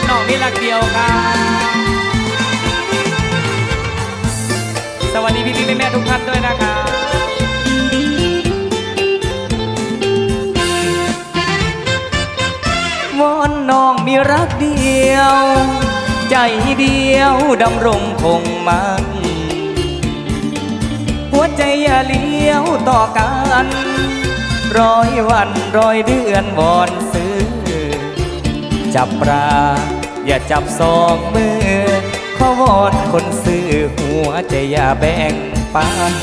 นน้องมีรักเดียวครับ สวัสดีพี่พี่แม่แม่ทุกท่านด้วยนะครับวอนน้องมีรักเดียว ใจเดียวดำรงคงมันหัวใจอย่าเลี้ยวต่อกัน ร้อยวันร้อยเดือนวอนซื้อ จับปลา อย่าจับสองมือขอวอนคนซื้อหัวใจอย่าแบ่งปัน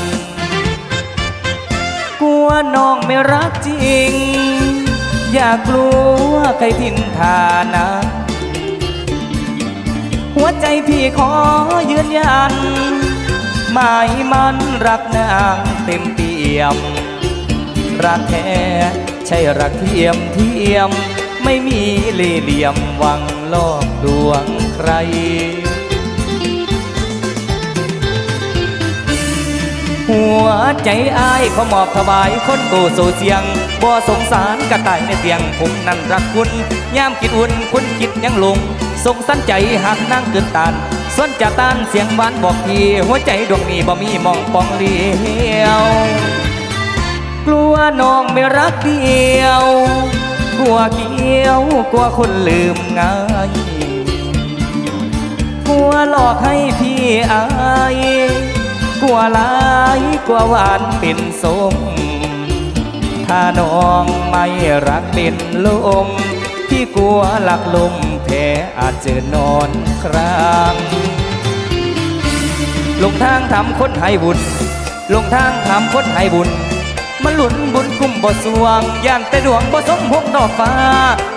กลัวน้องไม่รักจริง อย่ากลัวใครทิ้นทานะ หัวใจพี่ขอยืนยันหมายมันรักนางเต็มเปี่ยม รักแท้ใช่รักเทียมเทียม ไม่มีเล่เหลี่ยมหวังลอกดวงใคร หัวใจอายขอมอบถวายคนโกโซเสียง บ่สงสารกระต่ายในเตียง ผมนั้นรักคุณยามคิดอุ่นคุณคิดยังลงสงสันใจหักนั่งเกินตานส่วนจะต้านเสียงหวานบอกพี่หัวใจดวงนี้บ่มีมองปองเลี้ยว กลัวน้องไม่รักเดียว วเกี้ยวกลัวคนลืมง่ายกลัวหลอกให้พี่อายกลัวลายกลัวหวานเป็นสมถ้าน้องไม่รักเป็นลมพี่กลัวหลักลมแพ้อาจเจอนอนครางลงทางทำคนให้บุญ ลงทางทำคนให้บุญ มันหลุนบุญคุ้มบ่สวงย่านแต่ดวงบ่สมพกดอกฟ้า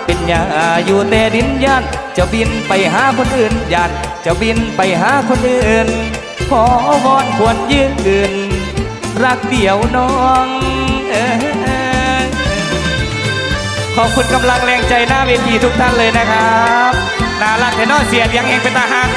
เป็นยาอยู่แต่ดินย่านจ้าบินไปหาคนอื่นย่านจ้าบินไปหาคนอื่น ขอวอนควรยืนรักเดียวน้องเอ้ยขอบคุณกำลังแรงใจหน้าเวทีทุกท่านเลยนะครับน่ารักแต่นอเสียดยังเองเป็นตาหัก